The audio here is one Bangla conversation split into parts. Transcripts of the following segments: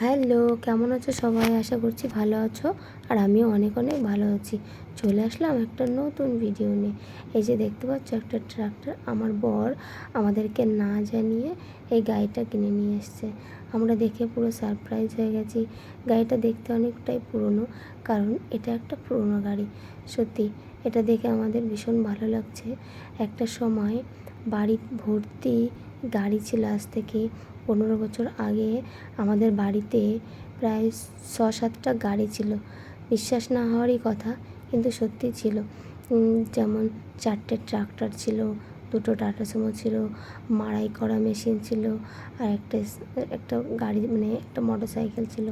হ্যালো, কেমন আছো সবাই? আশা করছি ভালো আছো আর আমিও অনেক অনেক ভালো আছি। চলে আসলাম একটা নতুন ভিডিও নিয়ে। এই যে দেখতে পাচ্ছ একটা ট্রাক্টর আমার বর আমাদেরকে না জানিয়ে এই গাড়িটা কিনে নিয়ে এসছে। আমরা দেখে পুরো সারপ্রাইজ হয়ে গেছি। গাড়িটা দেখতে অনেকটাই পুরনো, কারণ এটা একটা পুরনো গাড়ি। সত্যি, এটা দেখে আমাদের ভীষণ ভালো লাগছে। একটা সময় বাড়ি ভর্তি গাড়ি ছিল আজ থেকে। পনেরো বছর আগে আমাদের বাড়িতে প্রায় ছ সাতটা গাড়ি ছিল। বিশ্বাস না হওয়ারই কথা, কিন্তু সত্যি ছিল। যেমন চারটে ট্রাক্টর ছিল, দুটো টাটা সুমো ছিল, মাড়াই করা মেশিন ছিল, আর একটা একটা গাড়ি মানে একটা মোটর সাইকেল ছিল।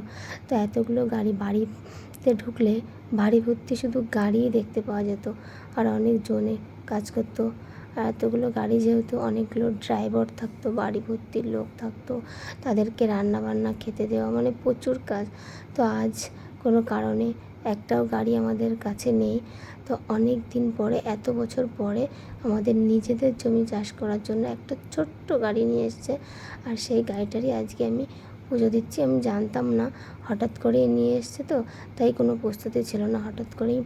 তো এতগুলো গাড়ি বাড়িতে ঢুকলে বাড়ি ভর্তি শুধু গাড়িই দেখতে পাওয়া যেত, আর অনেক জনে কাজ করতো। এতগুলো গাড়ি যেহেতু অনেকগুলো ড্রাইভার থাকতো বাড়ি ভর্তি লোক থাকতো, তাদেরকে রান্না বান্না খেতে দেওয়া মানে প্রচুর কাজ। তো আজ কোনো কারণে একটাও গাড়ি আমাদের কাছে নেই। তো অনেক দিন পরে, এত বছর পরে আমাদের নিজেদের জমি চাষ করার জন্য একটা ছোট্ট গাড়ি নিয়ে এসেছে। আর সেই গাড়িটারই আজকে আমি পুজো দিচ্ছি, আমি জানতাম না। হঠাৎ করেই নিয়ে এসছে তো, তাই কোনো প্রস্তুতি ছিল না। হঠাৎ করেই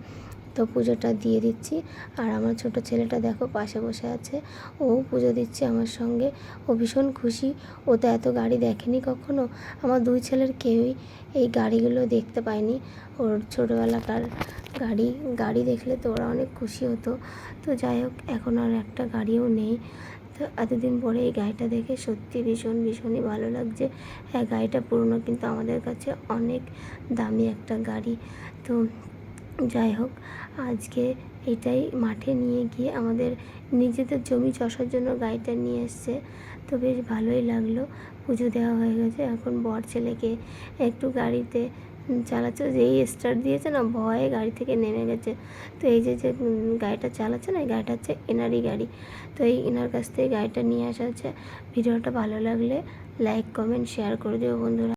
তো পুজোটা দিয়ে দিচ্ছি। আর আমার ছোট ছেলেটা দেখো পাশে বসে আছে। ও পুজো দিচ্ছে আমার সঙ্গে। ও ভীষণ খুশি। ও তো এত গাড়ি দেখেনি কখনো। আমার দুই ছেলের কেউই এই গাড়িগুলো দেখতে পায়নি। ওর ছোটোবেলাকার গাড়ি গাড়ি দেখলে তো ওরা অনেক খুশি হতো। তো যাই হোক, এখন আর একটা গাড়িও নেই। তো এতদিন পরে এই গাড়িটা দেখে সত্যি ভীষণ, ভীষণই ভালো লাগছে। হ্যাঁ গাড়িটা পুরনো, কিন্তু আমাদের কাছে অনেক দামি একটা গাড়ি। তো যাই হোক, আজকে এটাই মাঠে নিয়ে গিয়ে আমাদের নিজেদের জমি চষার জন্য গাড়িটা নিয়ে এসছে। তো বেশ ভালোই লাগল, পুজো দেওয়া হয়ে গেছে। এখন বর ছেলেকে একটু গাড়িতে চালাচ্ছে, যেই স্টার্ট দিয়েছে না, ভয়ে গাড়ি থেকে নেমে গেছে। তো এই যে যে গাড়িটা চালাচ্ছে না, এই গাড়িটা হচ্ছে এনারই গাড়ি। তো এই এনার কাছ থেকে গাড়িটা নিয়ে আসা হচ্ছে। ভিডিওটা ভালো লাগলে লাইক কমেন্ট শেয়ার করে দেবো বন্ধুরা।